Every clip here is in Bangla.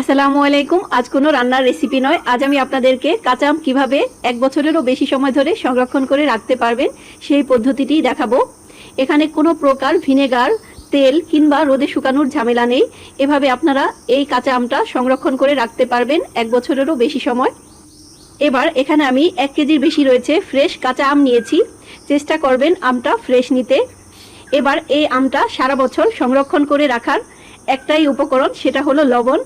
আসসালামু আলাইকুম। আজ কোনো রান্নার রেসিপি নয়। আজ আমি আপনাদেরকে কাঁচা আম কীভাবে এক বছরেরও বেশি সময় ধরে সংরক্ষণ করে রাখতে পারবেন সেই পদ্ধতিটি দেখাবো। এখানে কোনো প্রকার ভিনেগার, তেল কিংবা রোদে শুকানোর ঝামেলা নেই। এভাবে আপনারা এই কাঁচা আমটা সংরক্ষণ করে রাখতে পারবেন এক বছরেরও বেশি সময়। এবার এখানে আমি এক কেজির বেশি রয়েছে ফ্রেশ কাঁচা আম নিয়েছি। চেষ্টা করবেন আমটা ফ্রেশ নিতে। এবার এই আমটা সারা বছর সংরক্ষণ করে রাখার একটাই উপকরণ, সেটা হলো লবণ।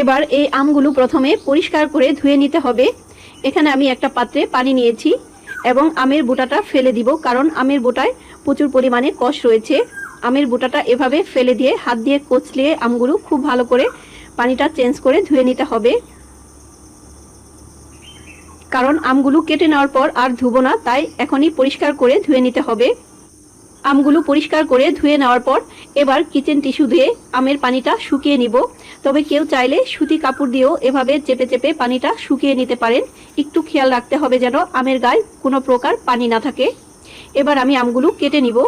এবার এই আমগুলো প্রথমে পরিষ্কার করে ধুয়ে নিতে হবে। এখানে আমি একটা পাত্রে পানি নিয়েছি এবং আমের বোটাটা ফেলে দিব, কারণ আমের বোটায় প্রচুর পরিমাণে কষ রয়েছে। আমের বোটাটা এভাবে ফেলে দিয়ে, হাত দিয়ে কচলিয়ে আমগুলো খুব ভালো করে পানিটা চেঞ্জ করে ধুয়ে নিতে হবে। কারণ আমগুলো কেটে নেওয়ার পর আর ধুবো না, তাই এখনই পরিষ্কার করে ধুয়ে নিতে হবে। আমগুলো পরিষ্কার করে ধুয়ে নেওয়ার পর এবার কিচেন টিস্যু দিয়ে আমের পানিটা শুকিয়ে নিব। তবে কেউ চাইলে সুতি কাপড় দিয়েও এভাবে চেপে চেপে পানিটা শুকিয়ে নিতে পারেন। একটু খেয়াল রাখতে হবে যেন আমের গায়ে কোনো প্রকার পানি না থাকে। এবার আমি আমগুলো কেটে নিব।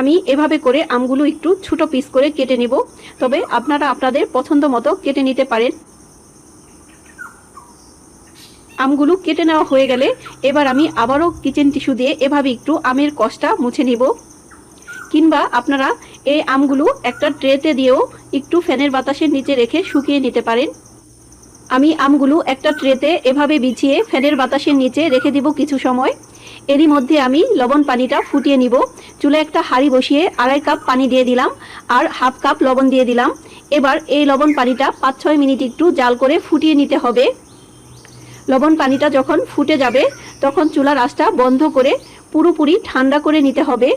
আমি এভাবে করে আমগুলো একটু ছোট পিস করে কেটে নিব। তবে আপনারা আপনাদের পছন্দ মতো কেটে নিতে পারেন। আমগুলো কেটে নেওয়া হয়ে গেলে এবার আমি আবারও কিচেন টিস্যু দিয়ে এভাবে একটু আমের কষটা মুছে নিব। কিংবা আপনারা এই আমগুলো একটা ট্রেতে দিয়েও একটু ফ্যানের বাতাসের নিচে রেখে শুকিয়ে নিতে পারেন। আমি আমগুলো একটা ট্রেতে এভাবে বিছিয়ে ফ্যানের বাতাসের নিচে রেখে দিব কিছু সময়। এরই মধ্যে আমি লবণ পানিটা ফুটিয়ে নিব। চুলে একটা হাঁড়ি বসিয়ে আড়াই কাপ পানি দিয়ে দিলাম আর হাফ কাপ লবণ দিয়ে দিলাম। এবার এই লবণ পানিটা পাঁচ ছয় মিনিট একটু জাল করে ফুটিয়ে নিতে হবে। লবণ পানিটা যখন ফুটে যাবে, তখন চুলার আঁচটা বন্ধ করে পুরোপুরি ঠান্ডা করে নিতে হবে।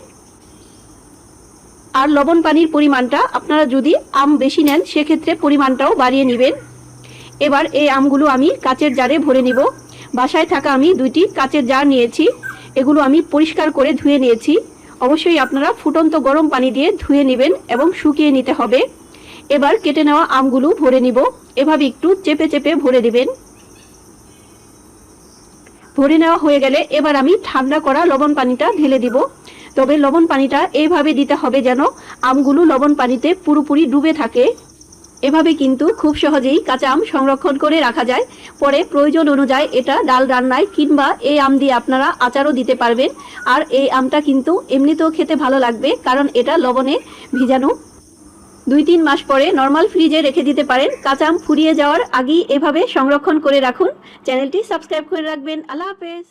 আর লবণ পানির পরিমাণটা আপনারা যদি আম বেশি নেন, সেক্ষেত্রে পরিমাণটাও বাড়িয়ে নেবেন। এবার এই আমগুলো আমি কাচের জারে ভরে নিব। বাসায় থাকা আমি দুইটি কাচের জার নিয়েছি। এগুলো আমি পরিষ্কার করে ধুয়ে নিয়েছি। অবশ্যই আপনারা ফুটন্ত গরম পানি দিয়ে ধুয়ে নেবেন এবং শুকিয়ে নিতে হবে। এবার কেটে নেওয়া আমগুলো ভরে নিব। এভাবে একটু চেপে চেপে ভরে দিবেন। ভরে নেওয়া হয়ে গেলে এবার আমি ঠান্ডা করা লবণ পানিটা ঢেলে দিব। তবে লবণ পানিটা এইভাবে দিতে হবে যেন আমগুলো লবণ পানিতে পুরোপুরি ডুবে থাকে। এভাবে কিন্তু খুব সহজেই কাঁচা আম সংরক্ষণ করে রাখা যায়। পরে প্রয়োজন অনুযায়ী এটা ডাল রান্নায় কিংবা এই আম দিয়ে আপনারা আচারও দিতে পারবেন। আর এই আমটা কিন্তু এমনিতেও খেতে ভালো লাগবে, কারণ এটা লবণে ভিজানো দুই তিন মাস পরে নর্মাল ফ্রিজে রেখে দিতে পারেন। কাঁচা আম ফুরিয়ে যাওয়ার আগেই এভাবে সংরক্ষণ করে রাখুন। চ্যানেলটি সাবস্ক্রাইব করে রাখবেন। আল্লাহ হাফেজ।